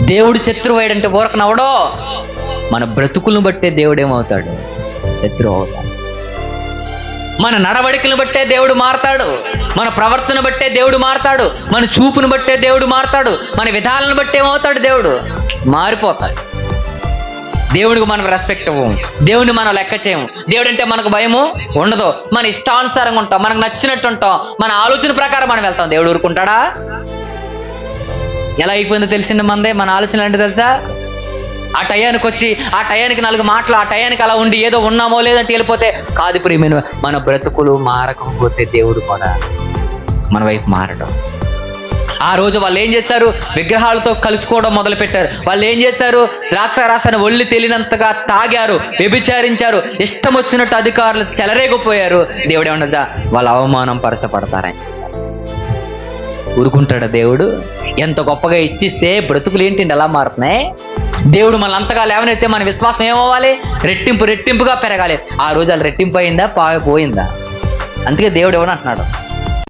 దేవుడు శత్రువైడంటే ఊరక నవ్వడో మన బ్రతుకులను బట్టే దేవుడు ఏమవుతాడు శత్రువు అవుతాడు. మన నడవడికను బట్టే దేవుడు మారతాడు. మన ప్రవర్తన బట్టే దేవుడు మారతాడు. మన చూపును బట్టే దేవుడు మారతాడు. మన విధాలను బట్టే ఏమవుతాడు దేవుడు? మారిపోతాడు. దేవుడికి మనం రెస్పెక్ట్ ఇవ్వము దేవుడిని మనం లెక్క చేయము. దేవుడు అంటే మనకు భయము ఉండదు. మన ఇష్టానుసారంగా ఉంటాం. మనకు నచ్చినట్టు ఉంటాం. మన ఆలోచన ప్రకారం మనం వెళ్తాం. దేవుడు ఊరుకుంటాడా? ఎలా అయిపోయిందో తెలిసింది మందే మన ఆలోచన ఏంటి తెలుసా? ఆ టయానికి వచ్చి ఆ టయానికి నాలుగు మాటలు ఆ టయానికి అలా ఉండి ఏదో ఉన్నామో లేదంటే వెళ్ళిపోతే కాదు ప్రియమైన మన బ్రతుకులు మారకపోతే దేవుడు కూడా మన వైపు మారడం. ఆ రోజు వాళ్ళు ఏం చేశారు? విగ్రహాలతో కలుసుకోవడం మొదలుపెట్టారు. వాళ్ళు ఏం చేశారు? రాక్షరాసాన్ని ఒళ్ళు తెలియనంతగా తాగారు వ్యభిచారించారు. ఇష్టం వచ్చినట్టు అధికారులు చెలరేగిపోయారు. దేవుడు ఏమన్నదా? వాళ్ళు అవమానం పరచబడతారని. ఊరుకుంటాడా దేవుడు? ఎంత గొప్పగా ఇచ్చిస్తే బ్రతుకులు ఏంటి ఎలా మారుతున్నాయి? దేవుడు మన అంతగా లేవనైతే మన విశ్వాసం ఏమవ్వాలి? రెట్టింపు రెట్టింపుగా పెరగాలి. ఆ రోజు వాళ్ళు రెట్టింపు అయిందా? పోయిందా అందుకే దేవుడు ఎవరు అంటున్నాడు?